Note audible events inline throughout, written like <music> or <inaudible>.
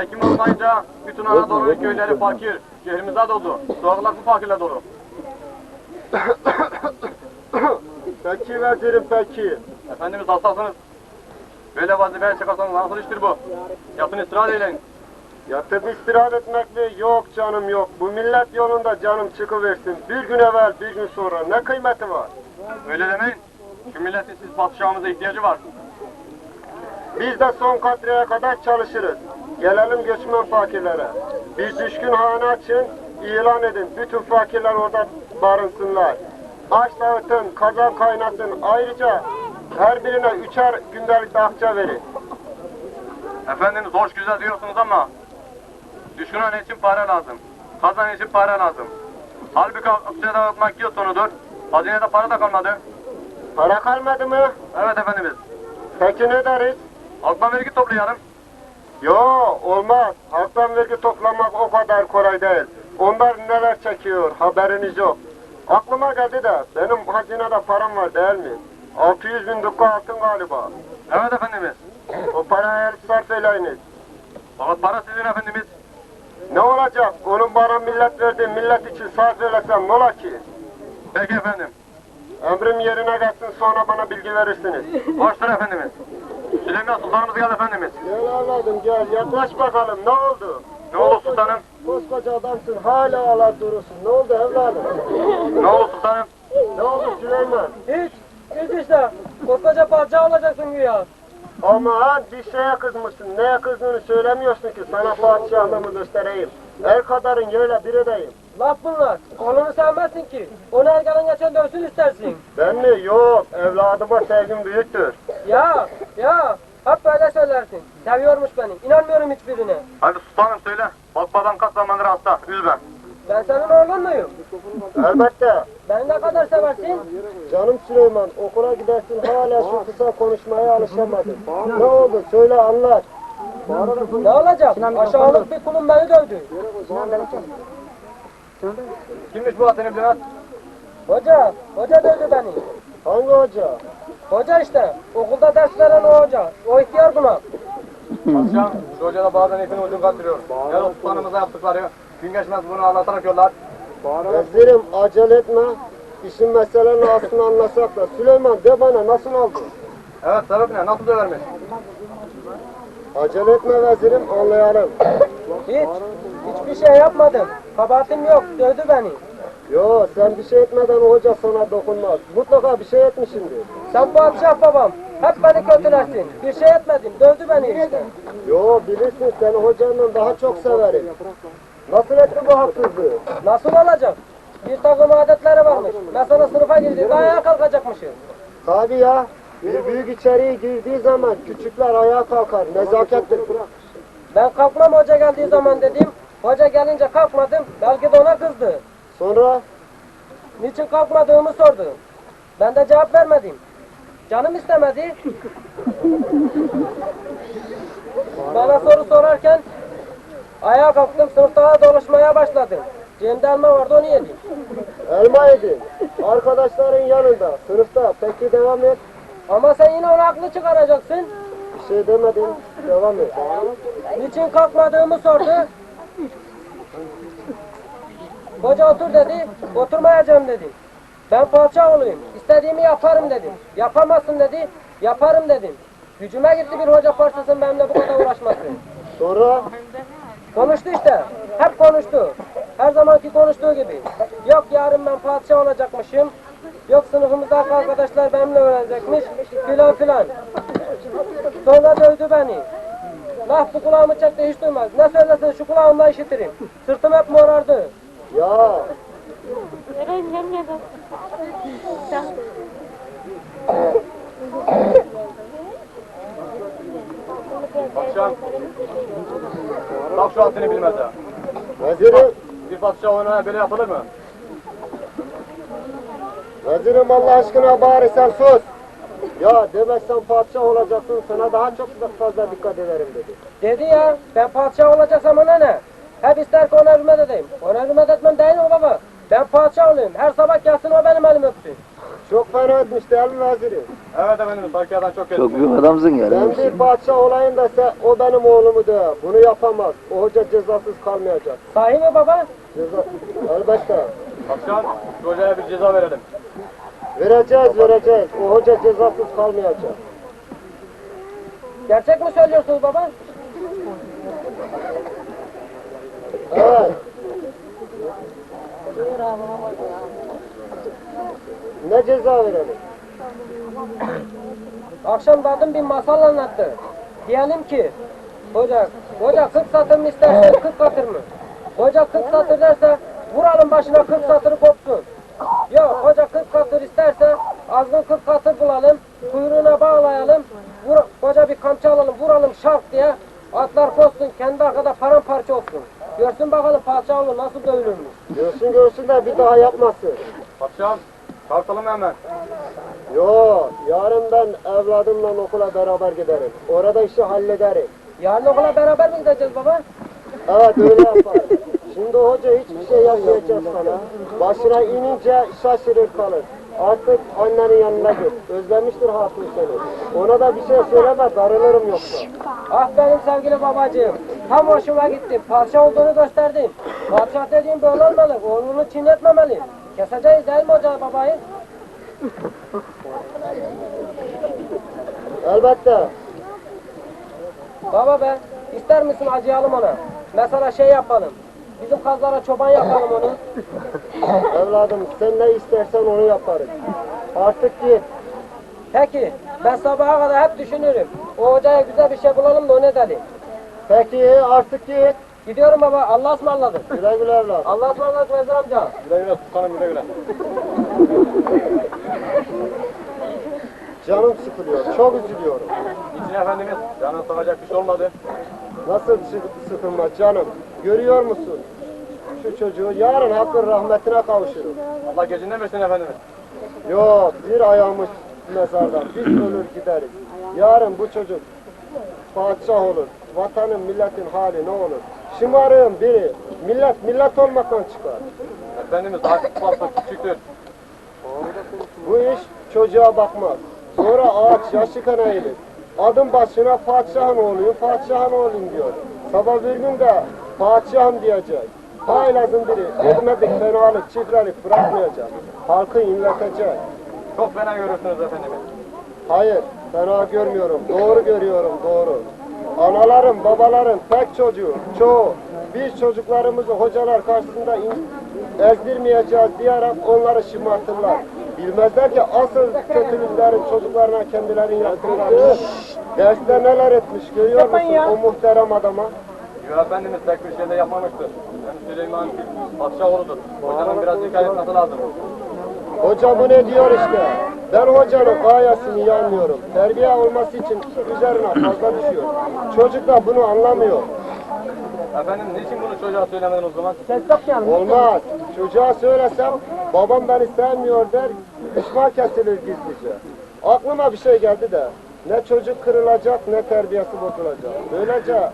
Ekim olmayınca bütün Anadolu köyleri fakir. Şehrimize doldu. Sokaklar bu fakirle dolu. <coughs> Peki vezirim peki. Efendimiz hastasınız. Böyle vazifeye çıkarsanız nasıl iştir bu? Yatın istirahat eyleyin. Yatıp istirahat etmek mi? Yok canım yok. Bu millet yolunda canım çıkıversin. Bir gün evvel bir gün sonra ne kıymeti var? Öyle demeyin. Şu milletin siz padişahımıza ihtiyacı var. Biz de son katreye kadar çalışırız. Gelelim göçmen fakirlere. Bir düşkün hane açın, ilan edin. Bütün fakirler orada barınsınlar. Aş dağıtın, kazan kaynatın. Ayrıca her birine üçer gündelik akça verin. Efendimiz hoş güzel diyorsunuz ama düşkünhane için para lazım. Kazan için para lazım. Halbuki akçe dağıtmak yıl sonudur. Hazinede para da kalmadı. Para kalmadı mı? Evet efendimiz. Peki ne deriz? Halktan vergi toplayalım. Yo olmaz. Halktan vergi toplamak o kadar kolay değil. Onlar neler çekiyor haberiniz yok. Aklıma geldi de benim hazinede param var değil mi? 600 bin dukka altın galiba. Evet efendimiz. O parayı alıp sarf eyleyiniz. Fakat para sizin efendimiz. Ne olacak? Onun bana millet verdi, millet için sarf eylesem ne ola ki? Peki efendim. Emrim yerine gelsin sonra bana bilgi verirsiniz. Hoştur efendimiz. Süleyman Sultanımız geldi efendimiz. Gel evladım gel yaklaş bakalım ne oldu? Ne oldu sultanım? Koskoca adamsın hala alar durursun. Ne oldu evladım? Ne oldu sultanım? ne oldu Süleyman? Hiç. Hiç işte. Koskoca parça olacaksın güya. Aman bir şeye kızmışsın. Neye kızdığını söylemiyorsun ki sana padişahlığımı göstereyim. El kadarın öyle bir edeyim. Laf bunlar. Oğlunu sevmezsin ki. Onu her gelen geçen dövsün istersin. Ben mi? Yok. Evladıma sevgim büyüktür. Ya, ya. Hep böyle söylersin. Seviyormuş beni. İnanmıyorum hiçbirine. Hadi sultanım söyle. Bakmadan kaç zamandır hasta. Üzme. Ben senin oğlun muyum? Elbette. Beni ne kadar seversin? Canım Süleyman okula gidersin hala şu kısa konuşmaya alışamadın. Ne oldu? Söyle anlat. Ne olacak? Aşağılık bir kulum beni dövdü. Kimmiş bu Atene Bülent? Hoca, hoca dövdü beni. Hangi hoca? Hoca işte. Okulda ders veren o hoca. O ihtiyar buna. Padişahım şu hoca da bazen ipini ucunu kaçırıyor. Ya da sultanımıza yaptıkları. Gün geçmez bunu anlatarak yollar. Vezirim acele etme. İşin meselenin aslını anlasak da. Süleyman de bana nasıl oldu? Evet sebep ne? Nasıl dövermiş? Acele etme vezirim anlayalım. Hiç. Hiçbir şey yapmadım. Kabahatim yok. Dövdü beni. Yo sen bir şey etmeden o hoca sana dokunmaz. Mutlaka bir şey etmişsindir. Sen padişah babam. Hep beni kötülersin. Bir şey etmedim. Dövdü beni işte. Yo bilirsin seni hocandan daha çok severim. Nasıl etti bu haksızlığı? Nasıl olacak? Bir takım adetleri varmış. Mesela sınıfa girdiğinde ayağa kalkacakmışız. Tabii ya. Bir büyük içeriye girdiği zaman küçükler ayağa kalkar. Nezakettir. Ben kalkmam hoca geldiği zaman dedim. Hoca gelince kalkmadım. Belki de ona kızdı. Sonra Niçin kalkmadığımı sordu. Ben de cevap vermedim. Canım istemedi. <laughs> Bana soru sorarken ayağa kalktım sınıfta dolaşmaya başladım. Cebimde elma vardı onu yedim. elma yedin. Arkadaşların yanında. Sınıfta. Peki devam et. Ama sen yine onu haklı çıkaracaksın. Bir şey demedin. Devam et. Niçin kalkmadığımı sordu. Hoca otur dedi. Oturmayacağım dedi. Ben poğaça olayım. İstediğimi yaparım dedim. Yapamazsın dedi. Yaparım dedim. Gücüme gitti bir hoca parçasının benimle bu kadar uğraşması. Sonra Konuştu işte. Hep konuştu. Her zamanki konuştuğu gibi. Yok yarın ben padişah olacakmışım. Yok sınıfımızdaki arkadaşlar benimle öğrenecekmiş. Filan filan. Sonra dövdü beni. Laf bu kulağımı çekti hiç duymaz. Ne söylesin şu kulağımla işitirim. Sırtım hep morardı. Ya Padişahım. Bak şu Atene bilmez ha. vezirim. Bir padişah ona böyle yapılır mı? Vezirim Allah aşkına bari sen sus. Ya demezsen padişah olacaksın sana daha çok fazla dikkat ederim dedi. Dedi ya ben padişah olacaksam ona ne? Hep ister ki ona hürmet edeyim. Ona hürmet etmem değil mi baba? Ben padişah olayım. Her sabah gelsin o benim elimi öpsün. Çok fena etmiş değil mi vezirim? Evet efendimiz Fakir'den çok kötü. Çok büyük adamsın yani. Ben bir padişah olayım dese o benim oğlumu da bunu yapamaz. O hoca cezasız kalmayacak. Sahi mi baba? Ceza... Elbette. Akşam şu hocaya bir ceza verelim. Vereceğiz vereceğiz. O hoca cezasız kalmayacak. Gerçek mi söylüyorsunuz baba? Evet. Ne ceza verelim? Akşam dadım bir masal anlattı. Diyelim ki hoca, hoca 40 satır mı isterse 40 satır mı? Hoca 40 satır derse vuralım başına 40 satırı kopsun. Yok hoca 40 satır isterse azgın 40 satır bulalım, kuyruğuna bağlayalım, vur, hoca bir kamçı alalım, vuralım şark diye atlar koşsun, kendi arkada paramparça olsun. Görsün bakalım padişah oğlu nasıl dövülürmüş. Görsün görsün de bir daha yapmasın. Akşam kalkalım hemen. Yo, yarın ben evladımla okula beraber giderim. Orada işi hallederim. Yarın okula beraber mi gideceğiz baba? Evet öyle yaparım. Şimdi hoca hiçbir şey yapmayacak sana. Başına inince şaşırır kalır. Artık annenin yanına git. Özlemiştir hatun seni. Ona da bir şey söyleme, darılırım yoksa. Ah benim sevgili babacığım. Tam hoşuma gitti. Padişah olduğunu gösterdin. Padişah dediğin böyle olmalı. Oğlunu çiğnetmemeli. Keseceğiz değil mi hoca babayı? Elbette. Baba be, ister misin acıyalım ona? Mesela şey yapalım. Bizim kazlara çoban yapalım onu. Evladım sen ne istersen onu yaparız. Artık git. Peki, ben sabaha kadar hep düşünürüm. O hocaya güzel bir şey bulalım da o ne dedi? Peki artık git. Gidiyorum baba, Allah'a ısmarladık. Güle güle evladım. Allah'a ısmarladık Vezir amca. Güle güle sultanım güle güle. Canım sıkılıyor. Çok üzülüyorum. İçin efendimiz. Canın sıkacak bir şey olmadı. Nasıl sı- sıkılma canım? Görüyor musun? Şu çocuğu yarın hakkın rahmetine kavuşuruz. Allah gecinden versin efendimiz. Yok bir ayağımız mezarda. Biz ölür gideriz. Yarın bu çocuk padişah olur. Vatanın milletin hali ne olur? Şımarığın biri millet millet olmaktan çıkar. Efendimiz artık fazla küçüktür. Bu iş çocuğa bakmaz. Sonra ağaç yaşıken eğilir. Adım başına padişahın oğluyum, padişahın oğluyum diyor. Sabah bir gün de padişahım diyecek. Haylazın biri etmedik fenalık, çiftlik bırakmayacak. Halkı inletecek. Çok fena görürsünüz efendimiz. Hayır, fena görmüyorum. Doğru görüyorum, doğru. Anaların, babaların tek çocuğu, çoğu. Biz çocuklarımızı hocalar karşısında ezdirmeyeceğiz diyerek onları şımartırlar. Bilmezler ki asıl kötülüklerin çocuklarına kendilerini yaptırırlar. Derste neler etmiş görüyor musun o muhterem adama? Yo efendimiz tek bir şey de yapmamıştır. Hem Süleyman padişah oğludur. Hocanın biraz dikkat etmesi lazım. Hoca bu ne diyor işte. Ben hocanın gayesini iyi anlıyorum. Terbiye olması için üzerine fazla düşüyor. Çocuk da bunu anlamıyor. Efendim niçin bunu çocuğa söylemedin o zaman? Ses yok yani. Olmaz. Çocuğa söylesem babam beni sevmiyor der, düşman kesilir gizlice. Aklıma bir şey geldi de ne çocuk kırılacak ne terbiyesi bozulacak. Böylece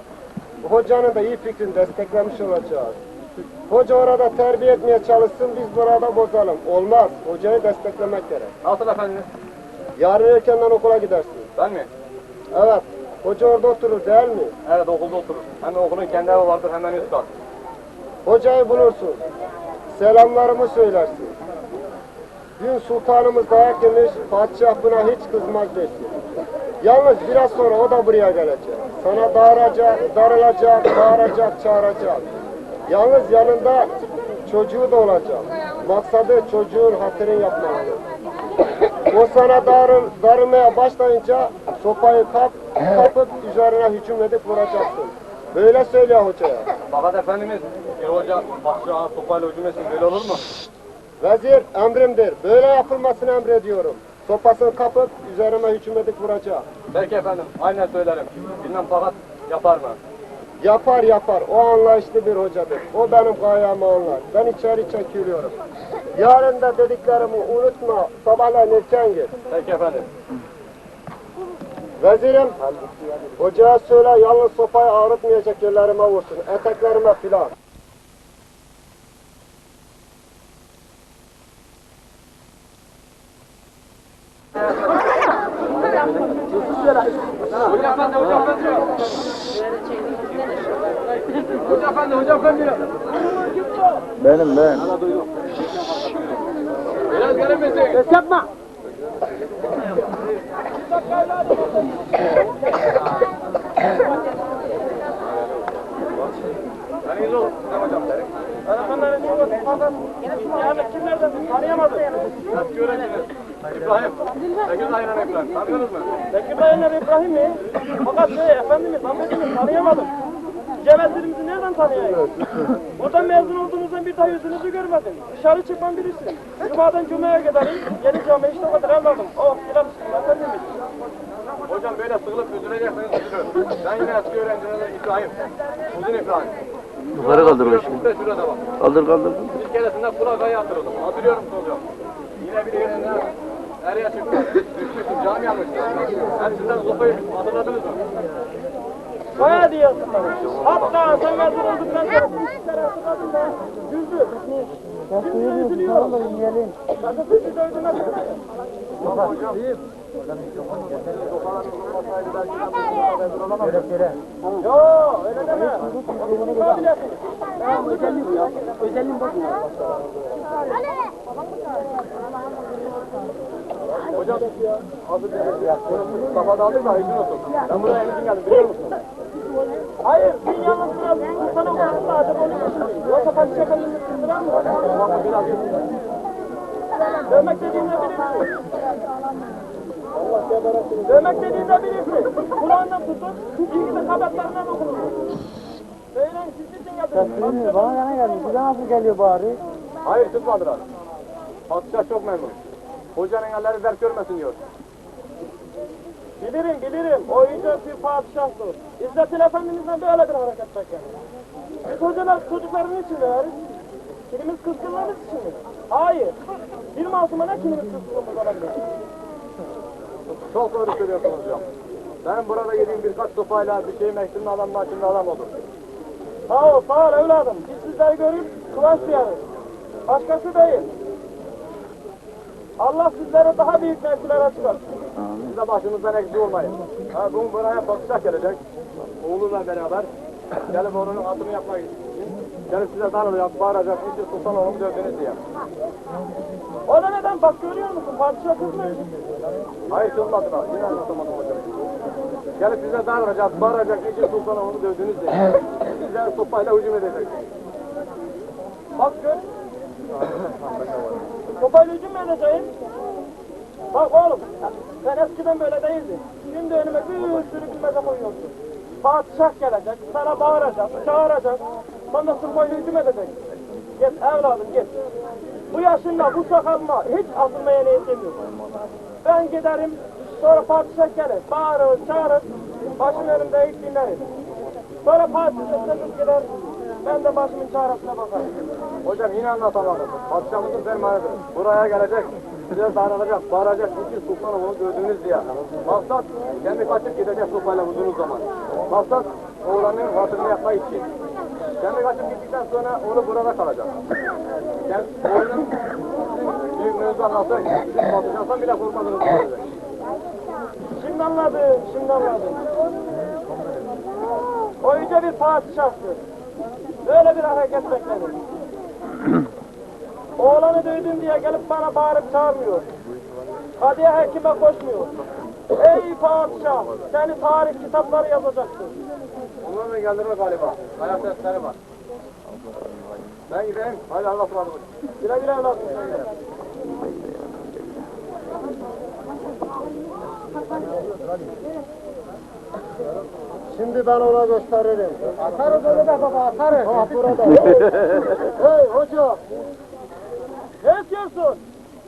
hocanın da iyi fikrini desteklemiş olacağız. Hoca orada terbiye etmeye çalışsın biz burada bozalım. Olmaz. Hocayı desteklemek gerek. Nasıl efendimiz? Yarın erkenden okula gidersin. Ben mi? Evet. Hoca orada oturur değil mi? Evet okulda oturur. Hem de okulun kendi evi vardır hemen üst kat. Hocayı bulursun. Selamlarımı söylersin. Dün sultanımız dayak yemiş, padişah buna hiç kızmaz desin. Yalnız biraz sonra o da buraya gelecek. Sana daracak, darılacak, bağıracak, çağıracak. Yalnız yanında çocuğu da olacak. Maksadı çocuğun hatırını yapmaktır. O sana darıl, darılmaya başlayınca sopayı kap, kapıp üzerine hücum edip vuracaksın. Böyle söyle hocaya. Fakat efendimiz bir hoca padişaha sopayla hücum etsin böyle olur mu? Vezir emrimdir. Böyle yapılmasını emrediyorum. Sopasını kapıp üzerime hücum edip vuracak. Peki efendim aynen söylerim. Bilmem fakat yapar mı? Yapar yapar. O anlayışlı bir hocadır. O benim gayemi anlar. Ben içeri çekiliyorum. Yarın da dediklerimi unutma. Sabahleyin erken git. Peki efendim. Vezirim, hocaya söyle yalnız sopayı ağrıtmayacak yerlerime vursun. Eteklerime filan. Benim ben. Biraz gelin misin? Ses yapma. İbrahim. Tanıdınız mı? Bekir Bey'le İbrahim mi? Fakat şey, efendimiz, Ahmet'imiz tanıyamadım. Cevherlerimizi nereden tanıyayım? <laughs> Buradan mezun olduğunuzdan bir daha yüzünüzü görmedim. Dışarı çıkmam birisi. Cuma'dan Cuma'ya giderim. Yeni camiye işte kadar evladım. Oh, filan efendimiz. Hocam böyle sıkılıp üzüleceksiniz üzülün. Ben yine eski öğrenciniz İbrahim. Uzun İbrahim. Yukarı kaldır o işi. Şurada bak. Kaldır kaldır. Bir keresinde kulakayı attırıldım. Hatırlıyor musun hocam? Yine bir yerinde nereye çıktı? Düşmüştüm, cami yanmıştı. Hem sizden sopayı hatırladınız mı? Kaya diyorsun bana. Hatta sen mezun olduktan sonra bir kere sıkadın da güldü. Şimdi üzülüyor. Sakın sizi dövdüğüne Yo öyle deme. Özelliğim. Özelliğim bakın. Hocam, hazır dedi. Kafa dağıldı da izin olsun. Ben buraya için geldim biliyor musun? Hayır, bin yalnız biraz acaba onu düşündüm. Yoksa Fatih Efendi'nin kızdıran mı? Dövmek dediğinde bilirsin. Dövmek dediğinde bilirsin. Kulağından tutun, ilgili kabaklarından dokunur. Söyleyin siz için yapın. Bana yana geldi, size nasıl geliyor bari? Hayır tutmadılar. Padişah çok memnun. Hocanın elleri dert görmesin diyor. Bilirim, bilirim. O yüce bir padişahtır. İzzettin Efendimiz'den böyle bir hareket bekler. Biz hocalar çocukların için veririz. Kilimiz kızgınlarımız için mi? Hayır. Bir masuma ne kilimiz kızgınlığımız olabilir? Çok doğru söylüyorsunuz hocam. Ben burada yediğim birkaç sopayla bir şey mektuğunun adam başında adam olur. Sağ ol, sağ ol evladım. Biz sizleri görüp kıvanç duyarız. Başkası değil. Allah sizlere daha büyük mevkilere çıkarsın. Siz de başımızdan eksik olmayın. Ha, bu buraya padişah gelecek. Oğluyla beraber. Gelip onun atını yapmak için. Gelip size darılacak, bağıracak. İşte sultan oğlum dövdünüz diye. O da neden? Bak görüyor musun? Padişah kızmış. Hayır kızmadılar. Yine anlatamadım hocam. Gelip bize darılacak, bağıracak. İşte sultan oğlum dövdünüz diye. Bize sopayla hücum edecek. Bak gör. <laughs> Sopayla hücum edeceğim? Bak oğlum, sen eskiden böyle değildin. Şimdi önüme bir sürü bilmece koyuyorsun. Padişah gelecek, sana bağıracak, çağıracak. Sonra sopayla hücum edecek. Git evladım git. Bu yaşında, bu sakalla hiç asılmaya niyetim yok. Ben giderim, sonra padişah gelir, bağırır, çağırır. Başım önümde ilk dinlerim. Sonra padişah gider, ben de başımın çaresine bakarım. Hocam yine anlatamadım. Padişahımızın fermanıdır. Buraya gelecek, size darılacak, bağıracak, iki sultan onu dövdünüz diye. Maksat, kendi kaçıp gidecek sopayla vurduğunuz zaman. Maksat, oğlanın hatırını yapmak için. Kendi kaçıp gittikten sonra onu burada kalacak. Kendi oğlunun büyüklüğünüzü anlatsa, sizin padişahtan bile söyleyecek. Şimdi anladım, şimdi anladım. O yüce bir padişahtır. Böyle bir hareket beklenir. <clears throat> Oğlanı duydum diye gelip bana bağırıp çağırmıyor. Kadıya hekime koşmuyor. Ey padişah, seni tarih kitapları yazacaktır. Onların engelleri var galiba. Ayak sesleri var. Ben gideyim. Hadi Allah'a ısmarladık. Güle güle güle güle. Şimdi ben ona gösteririm. Atarız onu da baba, atarız. Ha burada. <laughs> hey hoca, Ne istiyorsun?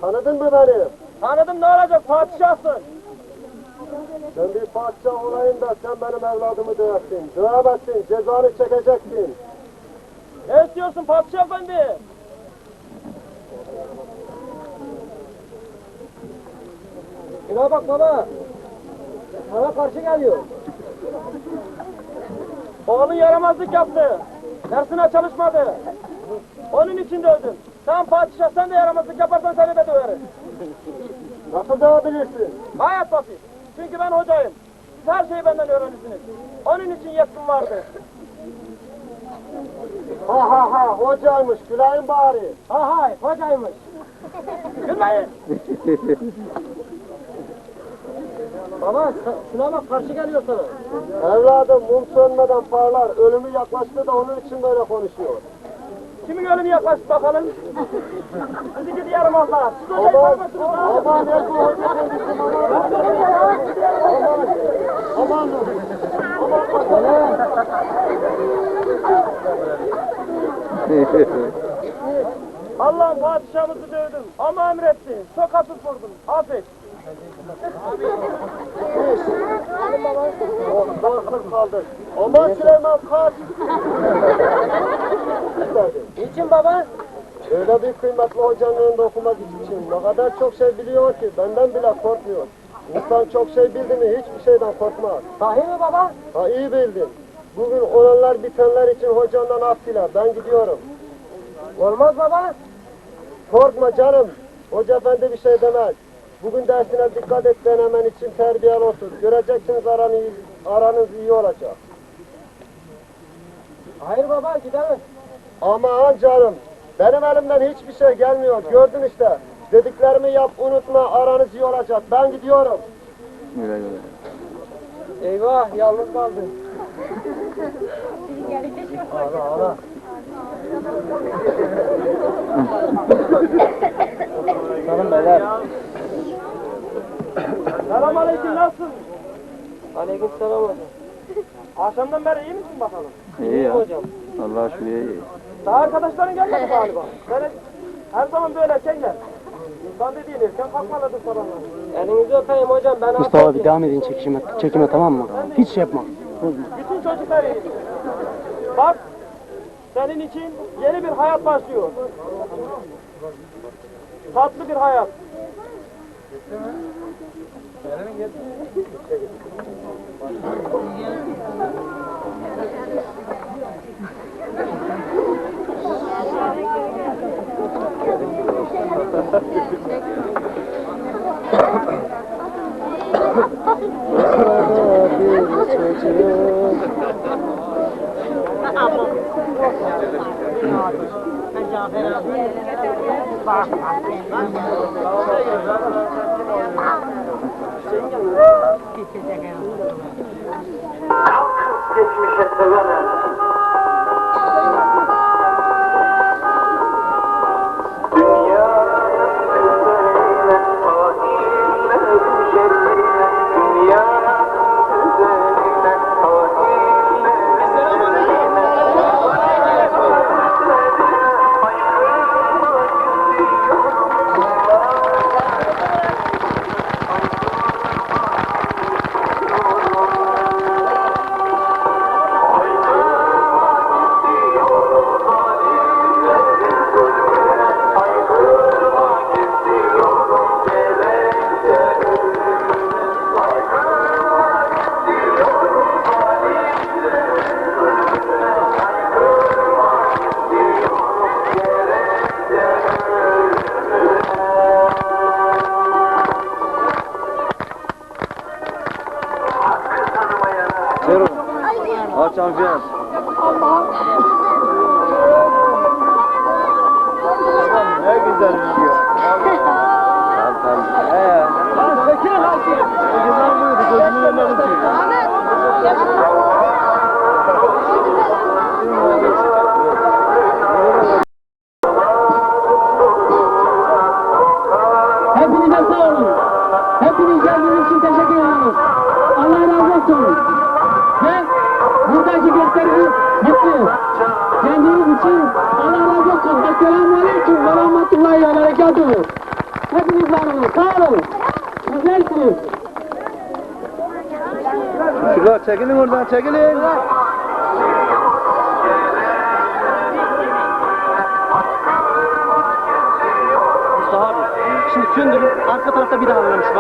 tanıdın mı beni? Tanıdım ne olacak, padişahsın. Ben bir padişah olayım da sen benim evladımı döversin. Dövemezsin, cezanı çekeceksin. Ne istiyorsun padişah efendi? Şuna bak baba. Sana karşı geliyor. Oğlun yaramazlık yaptı. Dersine çalışmadı. Onun için dövdüm. Sen padişah sen de yaramazlık yaparsan seni de döverim. Nasıl dövebilirsin? Gayet basit. Çünkü ben hocayım. Siz her şeyi benden öğrenirsiniz. Onun için yetkim vardı. Ha ha ha hocaymış gülayım bari. Ha hay hocaymış. Gülmeyin. Baba şuna bak karşı geliyor sana. Evladım mum sönmeden parlar. Ölümü yaklaştı da onun için böyle konuşuyor. Kimin ölümü yaklaştı bakalım. Sizi gidiyorum Allah. Siz hocayı Aman, ha. aman ne bu hoca kendisi Aman, aman. Allah'ım padişahımızı dövdüm ama emretti. Çok hafif vurdum. Affet. Dansız kaldık. Aman Süleyman kaç. Niçin baba? Öyle bir kıymetli hocanın önünde okumak için ne kadar çok şey biliyor ki benden bile korkmuyor. İnsan çok şey bildi mi hiçbir şeyden korkmaz. Sahi mi baba? Ha iyi bildin. Bugün olanlar bitenler için hocandan af dile. Ben gidiyorum. Olmaz baba. Korkma canım. Hoca efendi bir şey demez. Bugün dersine dikkat et denemen için terbiyeli otur. Göreceksiniz aranız, aranız iyi olacak. Hayır baba gidemez. Aman canım. Benim elimden hiçbir şey gelmiyor. Gördün işte. Dediklerimi yap unutma aranız iyi olacak. Ben gidiyorum. Güle güle. Eyvah yalnız kaldım. Ağla ağla. Canım beyler. Selam aleyküm nasılsın? Aleyküm selam hocam. Akşamdan beri iyi misin bakalım? İyi ya. hocam. Allah şükür iyi. Daha arkadaşların gelmedi galiba. Ben her zaman böyle erken gel. İnsan dediğin erken kalkmalıdır sabahlar. Elinizi öpeyim hocam ben Mustafa abi devam edin çekime, çekime tamam mı? Hiç şey yapma. Bütün çocuklar iyi. Bak senin için yeni bir hayat başlıyor. Tatlı bir hayat. Bak, bak, bak geçmişe severim. Sağ olun. Güzelsiniz. Şurada çekilin oradan çekilin. Mustafa abi. Şimdi söndürün. Arka tarafta bir daha alalım şu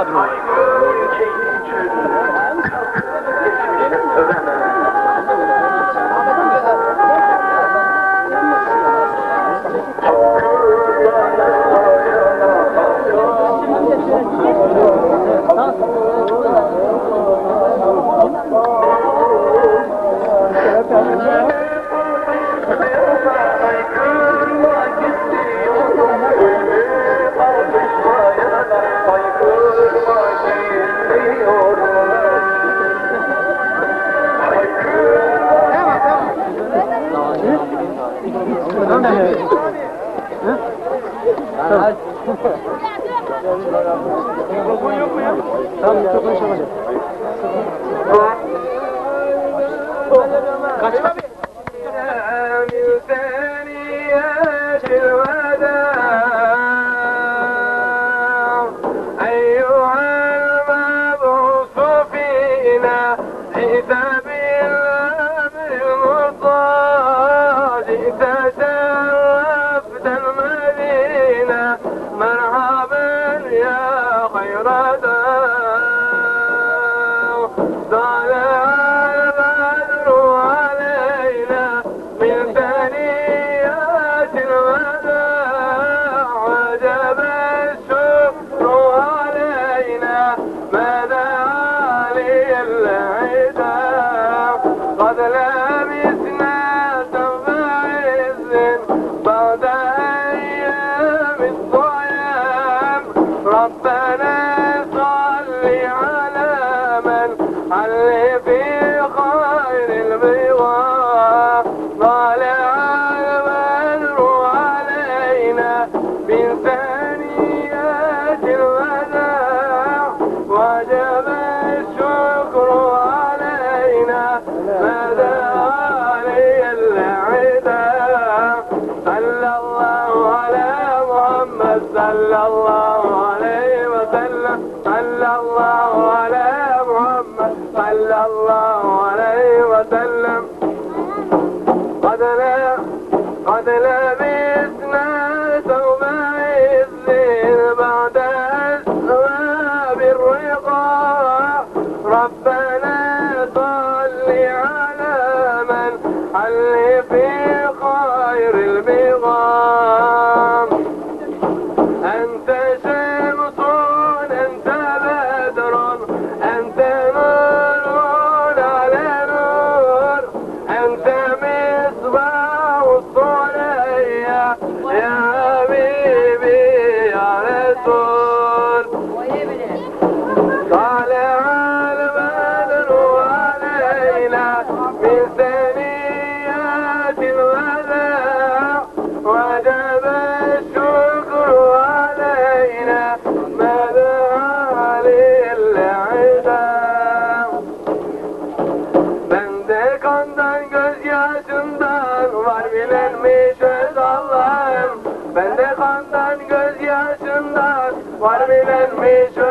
Parvinan Meshwar.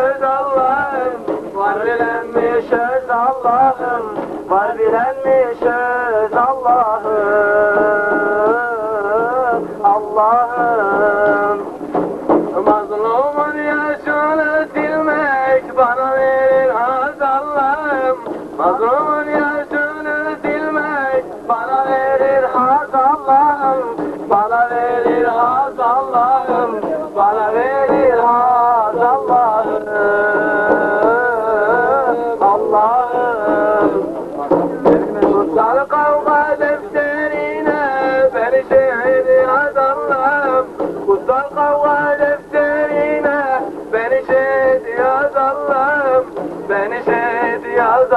Allah'ım Beni şehit yaz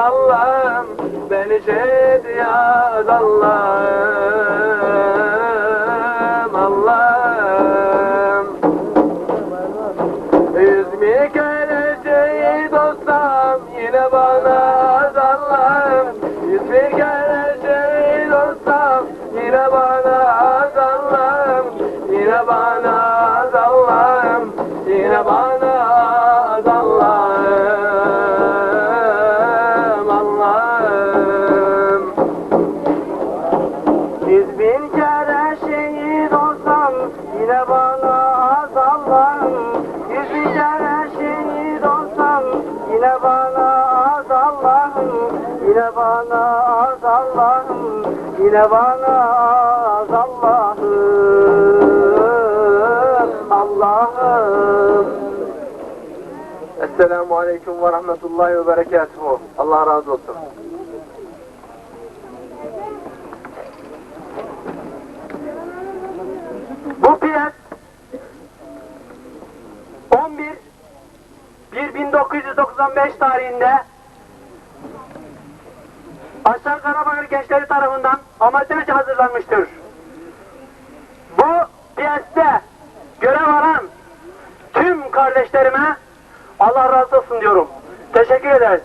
Beni şehit yaz Yine bana az Allah'ım Yine bana az Allah'ım Allah'ım. Esselamu Aleyküm ve Rahmetullahi ve Berekatuhu. Allah razı olsun. Bu piyat 11 1995 tarihinde Aslan Karabakır gençleri tarafından amatörce hazırlanmıştır. Bu piyasada görev alan tüm kardeşlerime Allah razı olsun diyorum. Teşekkür ederiz.